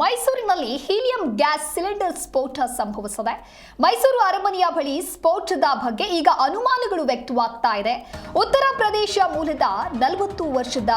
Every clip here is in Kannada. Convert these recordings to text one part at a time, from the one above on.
ಮೈಸೂರಿನಲ್ಲಿ ಹೀಲಿಯಂ ಗ್ಯಾಸ್ ಸಿಲಿಂಡರ್ ಸ್ಫೋಟ ಸಂಭವಿಸಿದೆ. ಮೈಸೂರು ಅರಮನೆಯ ಬಳಿ ಸ್ಫೋಟದ ಬಗ್ಗೆ ಈಗ ಅನುಮಾನಗಳು ವ್ಯಕ್ತವಾಗ್ತಾ ಇದೆ. ಉತ್ತರ ಪ್ರದೇಶ ಮೂಲದ ನಲವತ್ತು ವರ್ಷದ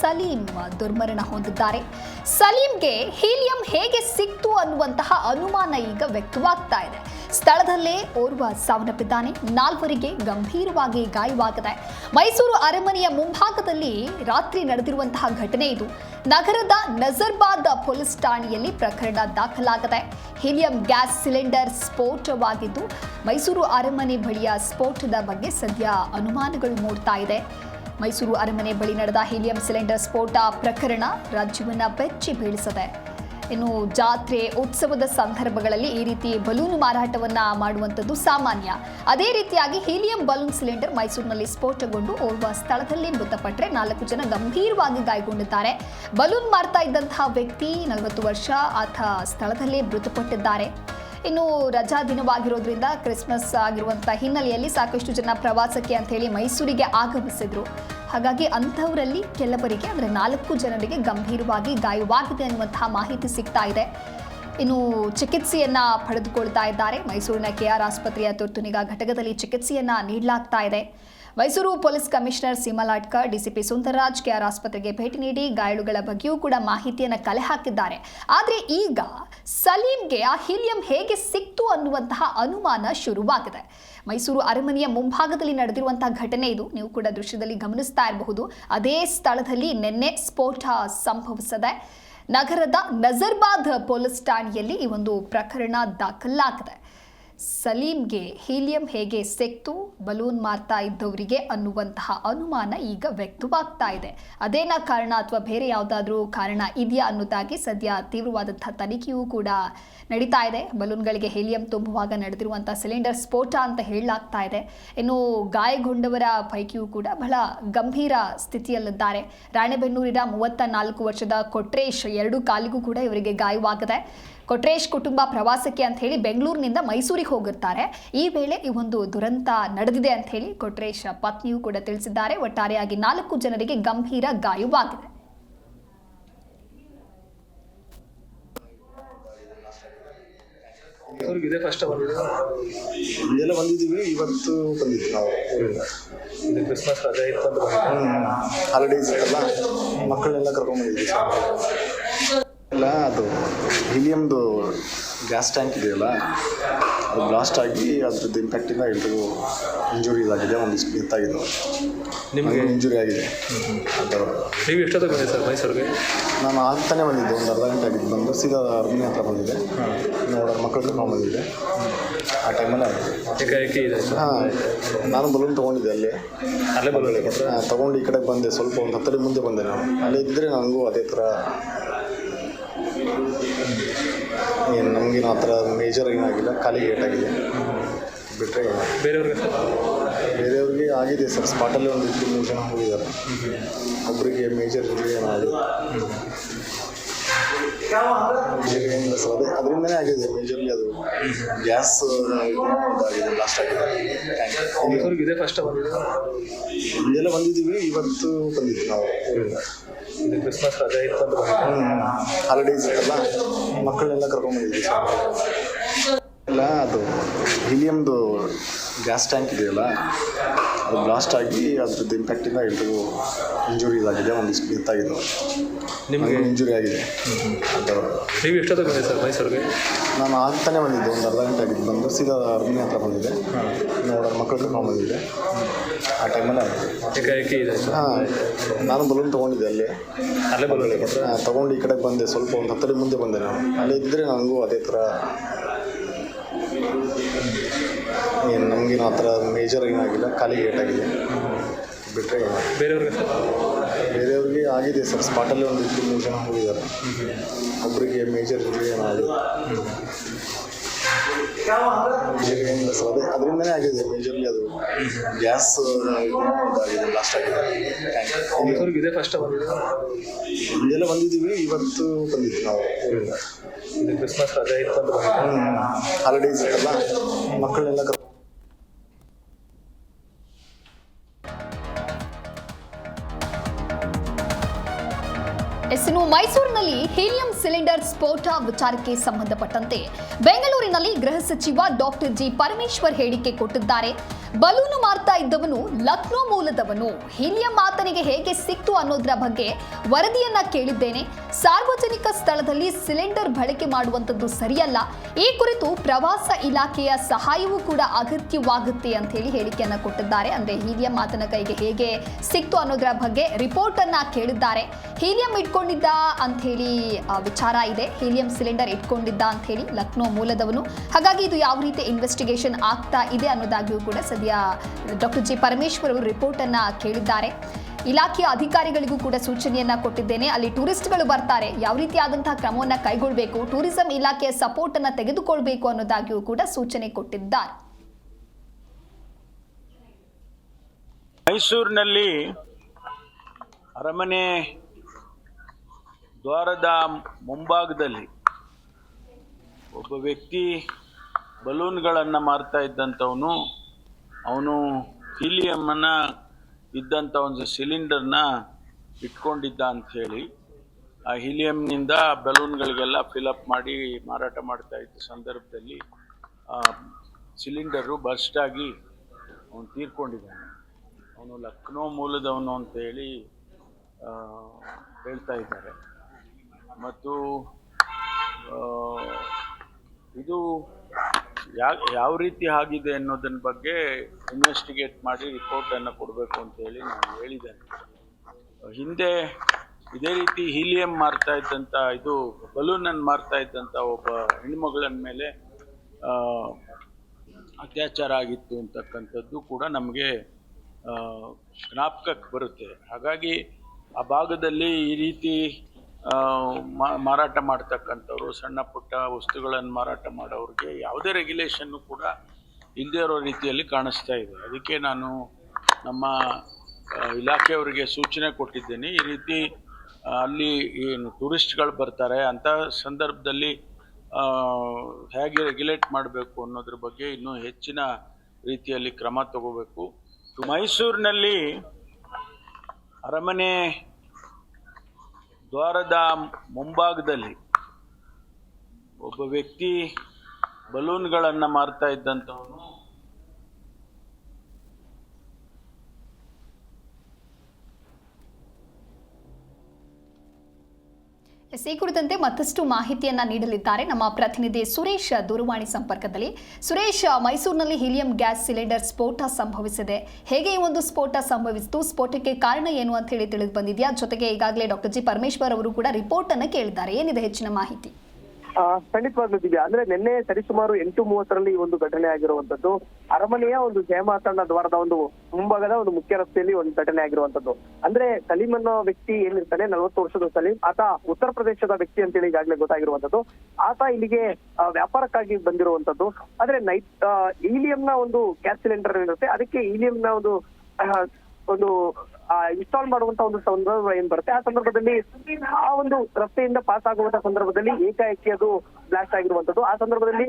ಸಲೀಂ ದುರ್ಮರಣ ಹೊಂದಿದ್ದಾರೆ. ಸಲೀಂಗೆ ಹೀಲಿಯಂ ಹೇಗೆ ಸಿಕ್ತು ಅನ್ನುವಂತಹ ಅನುಮಾನ ಈಗ ವ್ಯಕ್ತವಾಗ್ತಾ ಇದೆ. ಸ್ಥಳದಲ್ಲೇ ಓರ್ವ ಸಾವನ್ನಪ್ಪಿದ್ದಾನೆ. ನಾಲ್ವರಿಗೆ ಗಂಭೀರವಾಗಿ ಗಾಯವಾಗಿದೆ. ಮೈಸೂರು ಅರಮನೆಯ ಮುಂಭಾಗದಲ್ಲಿ ರಾತ್ರಿ ನಡೆದಿರುವಂತಹ ಘಟನೆ ಇದು. ನಗರದ ನಜರ್ಬಾದ್ ಪೊಲೀಸ್ ಠಾಣೆಯಲ್ಲಿ ಪ್ರಕರಣ ದಾಖಲಾಗಿದೆ. ಹೀಲಿಯಂ ಗ್ಯಾಸ್ ಸಿಲಿಂಡರ್ ಸ್ಫೋಟವಾಗಿದ್ದು, ಮೈಸೂರು ಅರಮನೆ ಬಳಿಯ ಸ್ಫೋಟದ ಬಗ್ಗೆ ಸದ್ಯ ಅನುಮಾನಗಳು ಮೂಡ್ತಾ ಇದೆ. ಮೈಸೂರು ಅರಮನೆ ಬಳಿ ನಡೆದ ಹೀಲಿಯಂ ಸಿಲಿಂಡರ್ ಸ್ಫೋಟ ಪ್ರಕರಣ ರಾಜ್ಯವನ್ನು ಬೆಚ್ಚಿ ಬೀಳಿಸಿದೆ. ಇನ್ನು ಜಾತ್ರೆ, ಉತ್ಸವದ ಸಂದರ್ಭಗಳಲ್ಲಿ ಈ ರೀತಿ ಬಲೂನ್ ಮಾರಾಟವನ್ನ ಮಾಡುವಂಥದ್ದು ಸಾಮಾನ್ಯ. ಅದೇ ರೀತಿಯಾಗಿ ಹೀಲಿಯಂ ಬಲೂನ್ ಸಿಲಿಂಡರ್ ಮೈಸೂರಿನಲ್ಲಿ ಸ್ಫೋಟಗೊಂಡು ಓರ್ವ ಸ್ಥಳದಲ್ಲಿ ಮೃತಪಟ್ಟರೆ ನಾಲ್ಕು ಜನ ಗಂಭೀರವಾಗಿ ಗಾಯಗೊಂಡಿದ್ದಾರೆ. ಬಲೂನ್ ಮಾರ್ತಾ ಇದ್ದಂತಹ ವ್ಯಕ್ತಿ ನಲವತ್ತು ವರ್ಷ, ಆತ ಸ್ಥಳದಲ್ಲೇ ಮೃತಪಟ್ಟಿದ್ದಾರೆ. ಇನ್ನು ರಜಾ ದಿನವಾಗಿರೋದ್ರಿಂದ ಕ್ರಿಸ್ಮಸ್ ಆಗಿರುವಂಥ ಹಿನ್ನೆಲೆಯಲ್ಲಿ ಸಾಕಷ್ಟು ಜನ ಪ್ರವಾಸಕ್ಕೆ ಅಂತ ಹೇಳಿ ಮೈಸೂರಿಗೆ ಆಗಮಿಸಿದ್ರು. ಹಾಗಾಗಿ ಅಂಥವರಲ್ಲಿ ಕೆಲವರಿಗೆ ಅಂದರೆ ನಾಲ್ಕು ಜನರಿಗೆ ಗಂಭೀರವಾಗಿ ಗಾಯವಾಗಿದೆ ಅನ್ನುವಂತಹ ಮಾಹಿತಿ ಸಿಗ್ತಾ ಇದೆ. ಇನ್ನು ಚಿಕಿತ್ಸೆಯನ್ನ ಪಡೆದುಕೊಳ್ತಾ ಇದ್ದಾರೆ. ಮೈಸೂರಿನ ಕೆಆರ್ ಆಸ್ಪತ್ರೆಯ ತುರ್ತು ನಿಗಾ ಘಟಕದಲ್ಲಿ ಚಿಕಿತ್ಸೆಯನ್ನ ನೀಡಲಾಗ್ತಾ ಇದೆ. Mysuru police commissioner Seema Latkar DCP Sundararaj KR ಆಸ್ಪತ್ರೆಗೆ ಭೇಟಿ ನೀಡಿ ಗಾಯಾಳುಗಳ ಬಗ್ಗೆಯೂ ಕೂಡ ಮಾಹಿತಿಯನ್ನು ಕಲೆ ಹಾಕಿದ್ದಾರೆ. ಆದರೆ ಈಗ ಸಲೀಂಗೆ ಆ ಹೀಲಿಯಂ ಹೇಗೆ ಸಿಕ್ತು ಅನ್ನುವಂತಹ ಅನುಮಾನ ಶುರುವಾಗಿದೆ. ಮೈಸೂರು ಅರಮನೆಯ ಮುಂಭಾಗದಲ್ಲಿ ನಡೆದಿರುವಂತಹ ಘಟನೆ ಇದು. ನೀವು ಕೂಡ ದೃಶ್ಯದಲ್ಲಿ ಗಮನಿಸ್ತಾ ಇರಬಹುದು. ಅದೇ ಸ್ಥಳದಲ್ಲಿ ನಿನ್ನೆ ಸ್ಫೋಟ ಸಂಭವಿಸಿದೆ. ನಗರದ ನಜರ್ಬಾದ್ ಪೊಲೀಸ್ ಠಾಣೆಯಲ್ಲಿ ಈ ಒಂದು ಪ್ರಕರಣ ದಾಖಲಾಗಿದೆ. ಸಲೀಂಗೆ ಹೀಲಿಯಂ ಹೇಗೆ ಸೆಕ್ತು, ಬಲೂನ್ ಮಾರ್ತಾ ಇದ್ದವರಿಗೆ ಅನ್ನುವಂತಹ ಅನುಮಾನ ಈಗ ವ್ಯಕ್ತವಾಗ್ತಾ ಇದೆ. ಅದೇನ ಕಾರಣ ಅಥವಾ ಬೇರೆ ಯಾವುದಾದ್ರೂ ಕಾರಣ ಇದೆಯಾ ಅನ್ನೋದಾಗಿ ಸದ್ಯ ತೀವ್ರವಾದಂತಹ ತನಿಖೆಯೂ ಕೂಡ ನಡೀತಾ ಇದೆ. ಬಲೂನ್ಗಳಿಗೆ ಹೀಲಿಯಂ ತುಂಬುವಾಗ ನಡೆದಿರುವಂಥ ಸಿಲಿಂಡರ್ ಸ್ಫೋಟ ಅಂತ ಹೇಳಲಾಗ್ತಾ ಇದೆ. ಇನ್ನು ಗಾಯಗೊಂಡವರ ಪೈಕಿಯೂ ಕೂಡ ಬಹಳ ಗಂಭೀರ ಸ್ಥಿತಿಯಲ್ಲಿದ್ದಾರೆ. ರಾಣೆಬೆನ್ನೂರಿನ ಮೂವತ್ತ ನಾಲ್ಕು ವರ್ಷದ ಕೊಟ್ರೇಶ್ ಎರಡು ಕಾಲಿಗೂ ಕೂಡ ಇವರಿಗೆ ಗಾಯವಾಗಿದೆ. ಕೊಟ್ರೇಶ್ ಕುಟುಂಬ ಪ್ರವಾಸಕ್ಕೆ ಅಂತ ಹೇಳಿ ಬೆಂಗಳೂರಿನಿಂದ ಮೈಸೂರಿಗೆ ಹೋಗಿರ್ತಾರೆ. ಈ ವೇಳೆ ಈ ಒಂದು ದುರಂತ ನಡೆದಿದೆ ಅಂತ ಹೇಳಿ ಕೊಟ್ರೇಶ್ ಪತ್ನಿಯೂ ಕೂಡ ತಿಳಿಸಿದ್ದಾರೆ. ಒಟ್ಟಾರೆಯಾಗಿ ನಾಲ್ಕು ಜನರಿಗೆ ಗಂಭೀರ ಗಾಯವಾಗಿದೆ. ಅವ್ರಿಗೆ ಇದೇ ಫಸ್ಟ್ ಎಲ್ಲ ಬಂದಿದ್ದೀವಿ ಇವತ್ತು ಬಂದಿದ್ವಿ ನಾವು. ಇದು ಕ್ರಿಸ್ಮಸ್ ರಜೆ ಇತ್ತು ಅಂತ ಹಾಲಿಡೇಸ್ ಅಲ್ಲ ಮಕ್ಕಳನ್ನೆಲ್ಲ ಕರ್ಕೊಂಡ್ಬಂದಿದ್ವಿ ಇಲ್ಲ ಅದು ಹೀಲಿಯಮ್ದು ಗ್ಯಾಸ್ ಟ್ಯಾಂಕ್ ಇದೆಯಲ್ಲ ಅದು ಬ್ಲಾಸ್ಟ್ ಆಗಿ ಅದ್ರದ್ದು ಇಂಪ್ಯಾಕ್ಟಿಂದ ಎಲ್ರಿಗೂ ಇಂಜುರೀಸ್ ಆಗಿದೆ ಒಂದಿಷ್ಟು ಡೆತ್ತಾಗಿದೆ ನಿಮಗೆ? ನಿಮಗೆ ಇಂಜುರಿ ಆಗಿದೆ. ಅದು ನೀವು ಎಷ್ಟೊತ್ತಿಗೆ ಬಂದಿದೆ ಸರ್ ಮೈಸೂರಿಗೆ? ನಾನು ಆಗ್ತಾನೆ ಬಂದಿದ್ದೆ ಒಂದು ಅರ್ಧ ಗಂಟೆ ಆಗಿದ್ದು ಬಂದು ಸೀದಾ ಅರ್ಮನೆ ಹತ್ರ ಬಂದಿದ್ದೆ. ನೋಡೋ ಮಕ್ಕಳು ನಾವು ಬಂದಿದ್ದೆ ಆ ಟೈಮಲ್ಲಿ ಆಗಿದೆ. ಹಾಂ ನಾನು ಬಲೂನ್ ತೊಗೊಂಡಿದ್ದೆ ಅಲ್ಲಿ. ಅಲ್ಲೇ ಬಲೂನ್ ತೊಗೊಂಡು ತಗೊಂಡು ಈ ಕಡೆಗೆ ಬಂದೆ ಸ್ವಲ್ಪ ಒಂದು ಹತ್ತಡಿ ಮುಂದೆ ಬಂದೆ ನಾನು. ಅಲ್ಲಿ ಇದ್ದರೆ ನನಗೂ ಅದೇ ಥರ ಏನು ನಮಗೇನು ಆ ಥರ ಮೇಜರ್ ಏನಾಗಿಲ್ಲ ಖಾಲಿ ಏಟಾಗಿದೆ ಬಿಟ್ಟರೆ ಬೇರೆಯವ್ರಿಗೆ? ಬೇರೆಯವ್ರಿಗೆ ಆಗಿದೆ ಸರ್ ಸ್ಪಾಟಲ್ಲಿ ಒಂದು ಇಬ್ಬರು ಮೂರು ಜನ ಹೋಗಿದ್ದಾರೆ. ಒಬ್ಬರಿಗೆ ಮೇಜರ್ ಏನಾಗಿದೆ ಏನೋ ಆಗಿದೆ. ಸರ್ ಅದೇ ಅದರಿಂದನೇ ಆಗಿದೆ ಮೇಜರ್ಲಿ ಅದು. ಗ್ಯಾಸ್ ಇದಾಗಿದೆ ಬ್ಲಾಸ್ಟ್ ಆಗಿದೆ. ಇದೇ ಫಸ್ಟ್ ಬಂದಿದೆ ಹಿಂದೆಲ್ಲ ಬಂದಿದ್ದೀವಿ ಇವತ್ತು ಬಂದಿದ್ವಿ ನಾವು. ಇದು ಕ್ರಿಸ್ಮಸ್ ರಜೆ ಬಂದಿದ್ದು. ಹಾಲಿಡೇಸ್ ಅಲ್ಲ ಮಕ್ಕಳನ್ನೆಲ್ಲ ಕರ್ಕೊಂಡ್ಬಂದಿದ್ವಿ ಇಲ್ಲ ಅದು ಹೀಲಿಯಮ್ದು ಗ್ಯಾಸ್ ಟ್ಯಾಂಕ್ ಇದೆಯಲ್ಲ? ಅದು ಬ್ಲಾಸ್ಟ್ ಆಗಿ ಅದ್ರದ್ದು ಇಂಪ್ಯಾಕ್ಟಿಂದ ಎಲ್ರಿಗೂ ಇಂಜುರಿ ಆಗಿದೆ ಒಂದಿಷ್ಟು ಡೆತ್ತಾಗಿದೆ ನಿಮಗೆ? ನಿಮಗೆ ಇಂಜುರಿ ಆಗಿದೆ. ಅದು ನೀವು ಎಷ್ಟೊತ್ತಿಗೆ ಬಂದಿದೆ ಸರ್ ಮೈಸೂರಿಗೆ? ನಾನು ಆಗ್ತಾನೆ ಬಂದಿದ್ದೆ ಒಂದು ಅರ್ಧ ಗಂಟೆ ಆಗಿದ್ದು ಬಂದು ಸೀದಾ ಅರ್ಮನೆ ಹತ್ರ ಬಂದಿದ್ದೆ. ನೋಡೋ ಮಕ್ಕಳನ್ನ ನಾವು ಬಂದಿದ್ದೆ ಆ ಟೈಮಲ್ಲಿ ಆಗಿದೆ. ಇದೆ ಹಾಂ. ನಾನು ಬಲೂನ್ ತೊಗೊಂಡಿದ್ದೆ ಅಲ್ಲಿ. ಅಲ್ಲೇ ಬಲೂನ್ ತೊಗೊಂಡು ತಗೊಂಡು ಈ ಕಡೆ ಬಂದೆ ಸ್ವಲ್ಪ ಒಂದು ಹತ್ತಡಿ ಮುಂದೆ ಬಂದೆ ನಾನು. ಅಲ್ಲಿ ಇದ್ದರೆ ನನಗೂ ಅದೇ ಥರ ಏನು ನಮಗೇನು ಆ ಥರ ಮೇಜರ್ ಏನಾಗಿಲ್ಲ ಖಾಲಿ ಏಟಾಗಿದೆ ಬಿಟ್ಟರೆ ಬೇರೆಯವ್ರಿಗೆ ಬೇರೆಯವ್ರಿಗೆ ಆಗಿದೆ ಸರ್ ಸ್ಪಾಟಲ್ಲೇ ಒಂದು ಇಬ್ಬರು ಮೂರು ಜನ ಹೋಗಿದ್ದಾರೆ. ಒಬ್ಬರಿಗೆ ಮೇಜರ್ ಇಂಜುರಿ ಏನಾಗಿದೆ ಮೇಜರ್ ಏನಿಲ್ಲ ಸರ್ ಅದೇ ಅದರಿಂದನೇ ಆಗಿದೆ ಮೇಜರ್ಲಿ ಅದು. ಗ್ಯಾಸ್ ಇದಾಗಿದೆ ಬ್ಲಾಸ್ಟ್ ಆಗಿದೆ. ಇದೇ ಫಸ್ಟ್ ಹಿಂದೆಲ್ಲ ಬಂದಿದ್ದೀವಿ ಇವತ್ತು ಬಂದಿದ್ವಿ ನಾವು. ಇದು ಕ್ರಿಸ್ಮಸ್ ರಜೆ ಇತ್ತು ಅಂತ. ಹಾಲಿಡೇಸ್ ಇತ್ತಲ್ಲ ಮಕ್ಕಳನ್ನೆಲ್ಲ ಮೈಸೂರಿನಲ್ಲಿ ಹೀಲಿಯಂ ಸಿಲಿಂಡರ್ ಸ್ಫೋಟ ವಿಚಾರಕ್ಕೆ ಸಂಬಂಧಪಟ್ಟಂತೆ ಬೆಂಗಳೂರಿನಲ್ಲಿ ಗೃಹ ಸಚಿವ ಡಾಕ್ಟರ್ ಜಿ ಪರಮೇಶ್ವರ್ ಹೇಳಿಕೆ ಕೊಟ್ಟಿದ್ದಾರೆ. ಬಲೂನು ಮಾರ್ತಾ ಇದ್ದವನು ಲಕ್ನೋ ಮೂಲದವನು. ಹಿರಿಯ ಮಾತನಿಗೆ ಹೇಗೆ ಸಿಕ್ತು ಅನ್ನೋದರ ಬಗ್ಗೆ ವರದಿಯನ್ನ ಕೇಳಿದ್ದೇನೆ. ಸಾರ್ವಜನಿಕ ಸ್ಥಳದಲ್ಲಿ ಸಿಲಿಂಡರ್ ಬಳಕೆ ಮಾಡುವಂಥದ್ದು ಸರಿಯಲ್ಲ. ಈ ಕುರಿತು ಪ್ರವಾಸ ಇಲಾಖೆಯ ಸಹಾಯವೂ ಕೂಡ ಅಗತ್ಯವಾಗುತ್ತೆ ಅಂತ ಹೇಳಿ ಹೇಳಿಕೆಯನ್ನ ಕೊಟ್ಟಿದ್ದಾರೆ. ಅಂದ್ರೆ ಹೀಲಿಯಂ ಮಾತನ ಕೈಗೆ ಹೇಗೆ ಸಿಕ್ತು ಅನ್ನೋದರ ಬಗ್ಗೆ ರಿಪೋರ್ಟ್ ಅನ್ನ ಕೇಳಿದ್ದಾರೆ. ಹೀಲಿಯಂ ಇಟ್ಕೊಂಡಿದ್ದ ಅಂತ ಹೇಳಿ ವಿಚಾರ ಇದೆ. ಹೀಲಿಯಂ ಸಿಲಿಂಡರ್ ಇಟ್ಕೊಂಡಿದ್ದ ಅಂತ ಹೇಳಿ ಲಕ್ನೋ ಮೂಲದವನು. ಹಾಗಾಗಿ ಇದು ಯಾವ ರೀತಿ ಇನ್ವೆಸ್ಟಿಗೇಷನ್ ಆಗ್ತಾ ಇದೆ ಅನ್ನೋದಾಗಿಯೂ ಕೂಡ ಸದ್ಯ ಡಾಕ್ಟರ್ ಜಿ ಪರಮೇಶ್ವರ್ ಅವರು ರಿಪೋರ್ಟನ್ನು ಕೇಳಿದ್ದಾರೆ. ಇಲಾಖೆಯ ಅಧಿಕಾರಿಗಳಿಗೂ ಕೂಡ ಸೂಚನೆಯನ್ನ ಕೊಟ್ಟಿದ್ದೇನೆ. ಅಲ್ಲಿ ಟೂರಿಸ್ಟ್ಗಳು ಬರ್ತಾರೆ. ಯಾವ ರೀತಿಯಾದಂತಹ ಕ್ರಮವನ್ನ ಕೈಗೊಳ್ಳಬೇಕು ಟೂರಿಸಂ ಇಲಾಖೆಯ ಸಪೋರ್ಟ್ ಅನ್ನು ತೆಗೆದುಕೊಳ್ಬೇಕು ಅನ್ನೋದಾಗಿಯೂ ಕೂಡ ಸೂಚನೆ ಕೊಟ್ಟಿದ್ದಾರೆ. ಮೈಸೂರಿನಲ್ಲಿ ಅರಮನೆ ದ್ವಾರದ ಮುಂಭಾಗದಲ್ಲಿ ಒಬ್ಬ ವ್ಯಕ್ತಿ ಬಲೂನ್ಗಳನ್ನು ಮಾರ್ತಾ ಇದ್ದಂಥವನು, ಅವನು ಹೀಲಿಯಮ್ಮನ್ನು ಇದ್ದಂಥ ಒಂದು ಸಿಲಿಂಡರ್ನ ಇಟ್ಕೊಂಡಿದ್ದ ಅಂಥೇಳಿ ಆ ಹೀಲಿಯಂನಿಂದ ಬಲೂನ್ಗಳಿಗೆಲ್ಲ ಫಿಲಪ್ ಮಾಡಿ ಮಾರಾಟ ಮಾಡ್ತಾ ಇದ್ದ ಸಂದರ್ಭದಲ್ಲಿ ಆ ಸಿಲಿಂಡರು ಬಸ್ಟಾಗಿ ಆಗಿ ಅವನು ತೀರ್ಕೊಂಡಿದ್ದಾನೆ. ಅವನು ಲಕ್ನೋ ಮೂಲದವನು ಅಂತೇಳಿ ಹೇಳ್ತಾ ಇದ್ದಾರೆ. ಮತ್ತು ಇದು ಯಾ, ಯಾವ ರೀತಿ ಆಗಿದೆ ಅನ್ನೋದನ್ನ ಬಗ್ಗೆ ಇನ್ವೆಸ್ಟಿಗೇಟ್ ಮಾಡಿ ರಿಪೋರ್ಟನ್ನು ಕೊಡಬೇಕು ಅಂತೇಳಿ ನಾನು ಹೇಳಿದ್ದೇನೆ. ಹಿಂದೆ ಇದೇ ರೀತಿ ಹೀಲಿಯಂ ಮಾರ್ತಾ ಇದ್ದಂಥ ಇದು ಬಲೂನನ್ನು ಮಾರ್ತಾ ಇದ್ದಂಥ ಒಬ್ಬ ಹೆಣ್ಮಗಳ ಮೇಲೆ ಅತ್ಯಾಚಾರ ಆಗಿತ್ತು ಅಂತಕ್ಕಂಥದ್ದು ಕೂಡ ನಮಗೆ ಜ್ಞಾಪಕಕ್ಕೆ ಬರುತ್ತೆ. ಹಾಗಾಗಿ ಆ ಭಾಗದಲ್ಲಿ ಈ ರೀತಿ ಮಾರಾಟ ಮಾಡ್ತಕ್ಕಂಥವ್ರು, ಸಣ್ಣ ಪುಟ್ಟ ವಸ್ತುಗಳನ್ನು ಮಾರಾಟ ಮಾಡೋರಿಗೆ ಯಾವುದೇ ರೆಗ್ಯುಲೇಷನ್ನು ಕೂಡ ಇಲ್ಲದೇ ಇರೋ ರೀತಿಯಲ್ಲಿ ಕಾಣಿಸ್ತಾ ಇದೆ. ಅದಕ್ಕೆ ನಾನು ನಮ್ಮ ಇಲಾಖೆಯವರಿಗೆ ಸೂಚನೆ ಕೊಟ್ಟಿದ್ದೇನೆ. ಈ ರೀತಿ ಅಲ್ಲಿ ಏನು ಟೂರಿಸ್ಟ್ಗಳು ಬರ್ತಾರೆ, ಅಂಥ ಸಂದರ್ಭದಲ್ಲಿ ಹೇಗೆ ರೆಗ್ಯುಲೇಟ್ ಮಾಡಬೇಕು ಅನ್ನೋದ್ರ ಬಗ್ಗೆ ಇನ್ನೂ ಹೆಚ್ಚಿನ ರೀತಿಯಲ್ಲಿ ಕ್ರಮ ತಗೋಬೇಕು. ಮೈಸೂರಿನಲ್ಲಿ ಅರಮನೆ ದ್ವಾರದ ಮುಂಭಾಗದಲ್ಲಿ ಒಬ್ಬ ವ್ಯಕ್ತಿ ಬಲೂನ್ಗಳನ್ನು ಮಾರ್ತಾ ಇದ್ದಂಥವನು ಈ ಕುರಿತಂತೆ ಮತ್ತಷ್ಟು ಮಾಹಿತಿಯನ್ನ ನೀಡಲಿದ್ದಾರೆ ನಮ್ಮ ಪ್ರತಿನಿಧಿ ಸುರೇಶ್ ದೂರವಾಣಿ ಸಂಪರ್ಕದಲ್ಲಿ. ಸುರೇಶ್, ಮೈಸೂರಿನಲ್ಲಿ ಹೀಲಿಯಂ ಗ್ಯಾಸ್ ಸಿಲಿಂಡರ್ ಸ್ಫೋಟ ಸಂಭವಿಸಿದೆ. ಹೇಗೆ ಈ ಒಂದು ಸ್ಫೋಟ ಸಂಭವಿಸಿತು? ಸ್ಫೋಟಕ್ಕೆ ಕಾರಣ ಏನು ಅಂತ ಹೇಳಿ ತಿಳಿದು ಬಂದಿದೆಯಾ? ಜೊತೆಗೆ ಈಗಾಗಲೇ ಡಾಕ್ಟರ್ ಜಿ ಪರಮೇಶ್ವರ್ ಅವರು ಕೂಡ ರಿಪೋರ್ಟ್ ಅನ್ನು ಕೇಳಿದ್ದಾರೆ. ಏನಿದೆ ಹೆಚ್ಚಿನ ಮಾಹಿತಿ? ಖಂಡಿತವಾಗ್ಲೂ ದಿವ್ಯಾ. ಅಂದ್ರೆ ನಿನ್ನೆ ಸರಿಸುಮಾರು ಎಂಟು ಮೂವತ್ತರಲ್ಲಿ ಈ ಒಂದು ಘಟನೆ ಆಗಿರುವಂತದ್ದು ಅರಮನೆಯ ಒಂದು ಜಯಮಾತಣ್ಣ ದ್ವಾರದ ಒಂದು ಮುಂಭಾಗದ ಒಂದು ಮುಖ್ಯ ರಸ್ತೆಯಲ್ಲಿ ಒಂದು ಘಟನೆ ಆಗಿರುವಂತದ್ದು ಅಂದ್ರೆ ಸಲೀಂ ಅನ್ನೋ ವ್ಯಕ್ತಿ ಏನಿರ್ತಾನೆ, ನಲವತ್ತು ವರ್ಷದ ಸಲೀಂ, ಆತ ಉತ್ತರ ಪ್ರದೇಶದ ವ್ಯಕ್ತಿ ಅಂತೇಳಿ ಈಗಾಗಲೇ ಗೊತ್ತಾಗಿರುವಂತದ್ದು ಆತ ಇಲ್ಲಿಗೆ ವ್ಯಾಪಾರಕ್ಕಾಗಿ ಬಂದಿರುವಂತದ್ದು ಆದ್ರೆ ನೈಟ್ ಈಲಿಯಂನ ಒಂದು ಗ್ಯಾಸ್ ಸಿಲಿಂಡರ್ ಇರುತ್ತೆ ಅದಕ್ಕೆ ಈಲಿಯಂನ ಒಂದು ಒಂದು ಇನ್ಸ್ಟಾಲ್ ಮಾಡುವಂತ ಒಂದು ಸಂದರ್ಭ ಏನ್ ಬರುತ್ತೆ? ಆ ಸಂದರ್ಭದಲ್ಲಿ ಆ ಒಂದು ರಸ್ತೆಯಿಂದ ಪಾಸ್ ಆಗುವಂತ ಸಂದರ್ಭದಲ್ಲಿ ಏಕಾಏಕಿ ಅದು ಬ್ಲಾಸ್ಟ್ ಆಗಿರುವಂತದ್ದು ಆ ಸಂದರ್ಭದಲ್ಲಿ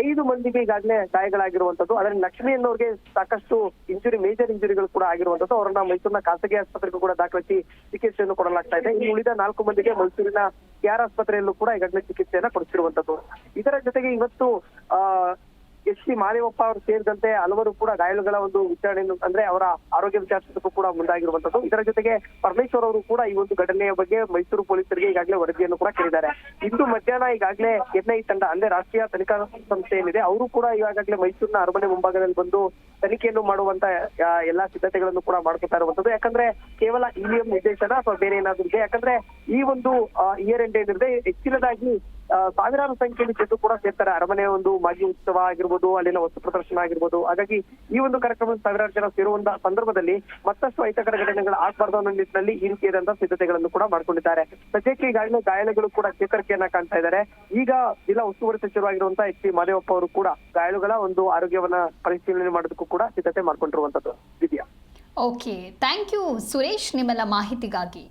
ಐದು ಮಂದಿಗೆ ಈಗಾಗಲೇ ಗಾಯಗಳಾಗಿರುವಂತದ್ದು ಅದರಲ್ಲಿ ಲಕ್ಷ್ಮಿ ಅನ್ನೋರಿಗೆ ಸಾಕಷ್ಟು ಇಂಜುರಿ ಮೇಜರ್ ಇಂಜುರಿಗಳು ಕೂಡ ಆಗಿರುವಂತದ್ದು ಅವರನ್ನ ಮೈಸೂರಿನ ಖಾಸಗಿ ಆಸ್ಪತ್ರೆಗೂ ಕೂಡ ದಾಖಲಿಸಿ ಚಿಕಿತ್ಸೆಯನ್ನು ಕೊಡಲಾಗ್ತಾ ಇದೆ. ಇನ್ನು ಉಳಿದ ನಾಲ್ಕು ಮಂದಿಗೆ ಮೈಸೂರಿನ ಕೆಆರ್ ಆಸ್ಪತ್ರೆಯಲ್ಲೂ ಕೂಡ ಈಗಾಗಲೇ ಚಿಕಿತ್ಸೆಯನ್ನ ಕೊಡಿಸಿರುವಂತದ್ದು ಇದರ ಜೊತೆಗೆ ಇವತ್ತು, ಆ ಎಸ್ ಸಿ ಮಾದೇವಪ್ಪ ಅವರು ಸೇರಿದಂತೆ ಹಲವರು ಕೂಡ ಗಾಯಾಳುಗಳ ಒಂದು ವಿಚಾರಣೆಯನ್ನು ಅಂದ್ರೆ ಅವರ ಆರೋಗ್ಯ ವಿಚಾರಿಸೋದಕ್ಕೂ ಕೂಡ ಮುಂದಾಗಿರುವಂತದ್ದು. ಇದರ ಜೊತೆಗೆ ಪರಮೇಶ್ವರ್ ಅವರು ಕೂಡ ಈ ಒಂದು ಘಟನೆಯ ಬಗ್ಗೆ ಮೈಸೂರು ಪೊಲೀಸರಿಗೆ ಈಗಾಗಲೇ ವರದಿಯನ್ನು ಕೂಡ ಕೇಳಿದ್ದಾರೆ. ಇಂದು ಮಧ್ಯಾಹ್ನ ಈಗಾಗಲೇ ಎನ್ಐ ತಂಡ, ಅಂದ್ರೆ ರಾಷ್ಟ್ರೀಯ ತನಿಖಾ ಸಂಸ್ಥೆ ಏನಿದೆ, ಅವರು ಕೂಡ ಈಗಾಗಲೇ ಮೈಸೂರಿನ ಅರಮನೆ ಮುಂಭಾಗದಲ್ಲಿ ಬಂದು ತನಿಖೆಯನ್ನು ಮಾಡುವಂತ ಎಲ್ಲಾ ಸಿದ್ಧತೆಗಳನ್ನು ಕೂಡ ಮಾಡ್ಕೊತಾ ಇರುವಂತದ್ದು. ಯಾಕಂದ್ರೆ ಕೇವಲ ಇಲಿಯಂ ನಿರ್ದೇಶನ ಅಥವಾ ಬೇರೆ ಏನಾದ್ರೂ ಇದೆ? ಯಾಕಂದ್ರೆ ಈ ಒಂದು ಇಯರ್ ಎಂಡ್ ಏನಿದೆ, ಹೆಚ್ಚಿನದಾಗಿ ಸಾವಿರಾರು ಸಂಖ್ಯೆಯಲ್ಲಿ ಜನರು ಕೂಡ ಸೇರ್ತಾರೆ ಅರಮನೆ ಒಂದು ಮಾಗಿ ಉತ್ಸವ ಆಗಿರ್ಬೋದು ಅಲ್ಲಿನ ವಸ್ತು ಪ್ರದರ್ಶನ ಆಗಿರ್ಬೋದು. ಹಾಗಾಗಿ ಈ ಒಂದು ಕಾರ್ಯಕ್ರಮ ಸಾವಿರಾರು ಜನ ಸೇರುವಂತಹ ಸಂದರ್ಭದಲ್ಲಿ ಮತ್ತಷ್ಟು ಅಹಿತಕರ ಘಟನೆಗಳು ಆಗ್ಬಾರ್ದು ಅನ್ನೋ ನಿಟ್ಟಿನಲ್ಲಿ ಈ ರೀತಿಯಾದಂತಹ ಸಿದ್ಧತೆಗಳನ್ನು ಕೂಡ ಮಾಡ್ಕೊಂಡಿದ್ದಾರೆ. ಸದ್ಯಕ್ಕೆ ಈಗಾಗಲೇ ಗಾಯಾಳುಗಳು ಕೂಡ ಚೇತರಿಕೆಯನ್ನ ಕಾಣ್ತಾ ಇದ್ದಾರೆ. ಈಗ ಜಿಲ್ಲಾ ಉಸ್ತುವಾರಿ ಸಚಿವರಾಗಿರುವಂತಹ ಎಚ್ ಸಿ ಮಾದೇವಪ್ಪ ಅವರು ಕೂಡ ಗಾಯಾಳುಗಳ ಒಂದು ಆರೋಗ್ಯವನ್ನ ಪರಿಶೀಲನೆ ಮಾಡೋದಕ್ಕೂ ಕೂಡ ಸಿದ್ಧತೆ ಮಾಡ್ಕೊಂಡಿರುವಂತದ್ದು ಓಕೆ, ಥ್ಯಾಂಕ್ ಯು ಸುರೇಶ್ ನಿಮ್ಮೆಲ್ಲ ಮಾಹಿತಿಗಾಗಿ.